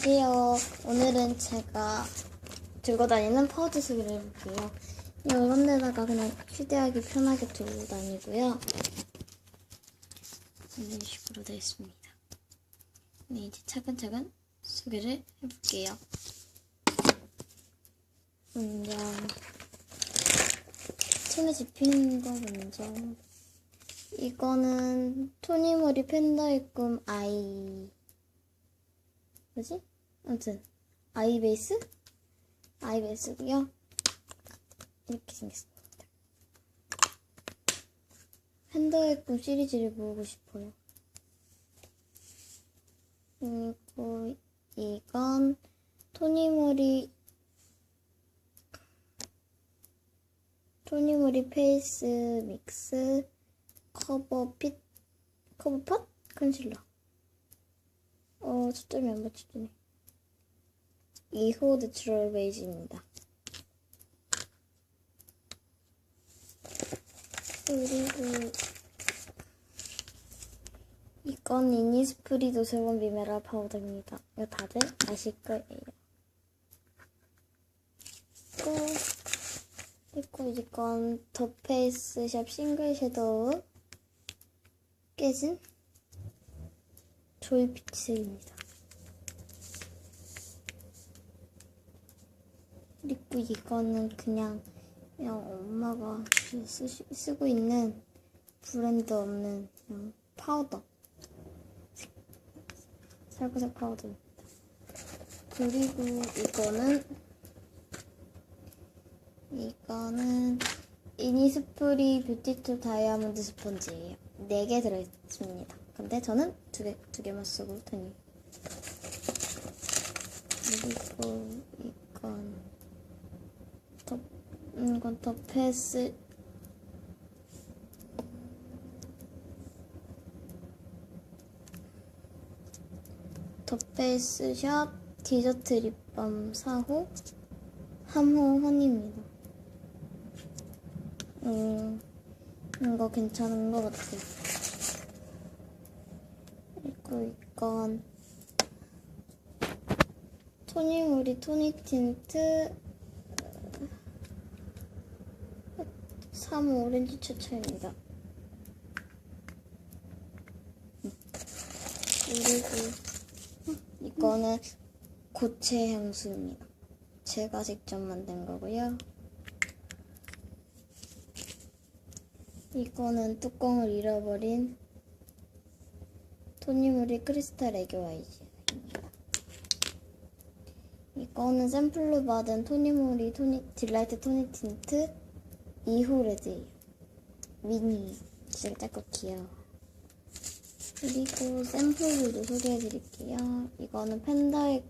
안녕하세요. 오늘은 제가 들고 다니는 파우치 소개를 해볼게요. 이런 데다가 그냥 휴대하기 편하게 들고 다니고요. 이런 식으로 되어 있습니다. 네, 이제 차근차근 소개를 해볼게요. 먼저 손에 집히는 거 먼저 이거는 토니모리 팬더의 꿈 아이 뭐지? 아무튼 아이 베이스? 아이 베이스고요. 이렇게 생겼습니다. 팬더의 꿈 시리즈를 모으고 싶어요. 그리고 이건 토니모리 토니모리 페이스 믹스 커버 핏 커버 팟 컨실러 어 초점이 안 맞추네 2호 내추럴 베이지입니다. 그리고 이건 이니스프리 노세범 미메랄 파우더입니다. 이거 다들 아실 거예요. 그리고 그리고 이건 더 페이스샵 싱글 섀도우 깨진 피치입니다. 그리고 이거는 그냥 그냥 엄마가 쓰시, 쓰고 있는 브랜드 없는 그냥 파우더 살구색 파우더입니다. 그리고 이거는 이거는 이니스프리 뷰티툴 다이아몬드 스펀지예요. 4개 들어있습니다. 근데 저는 두 개, 두 개만 쓰고 다니. 그리고 이건 더, 이건 더 패스 더 페이스샵 디저트 립밤 4호 3호 honey입니다. 음, 이거 괜찮은 것 같아요. 이건 토니모리 토니 틴트 3호 오렌지 추천입니다. 그리고 이거는 고체 향수입니다. 제가 직접 만든 거고요. 이거는 뚜껑을 잃어버린 토니모리 크리스탈 애교 아이즈입니다. 이거는 샘플로 받은 토니모리 토니 딜라이트 토니 틴트 2호 레드예요. 미니 진짜 작고 귀여워. 그리고 샘플들도 소개해드릴게요. 이거는 팬더의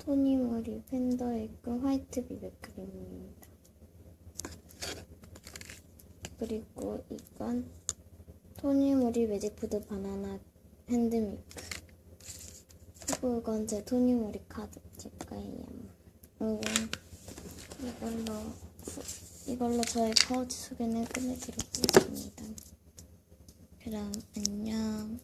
토니모리 팬더의 끈 화이트 비백크림입니다. 그리고 이건 토니모리 매직푸드 바나나 핸드밀크 그리고 이건 제 토니모리 카드 제 거예요. 음, 이걸로 이걸로 저의 파우치 소개는 끝내드리겠습니다. 그럼 안녕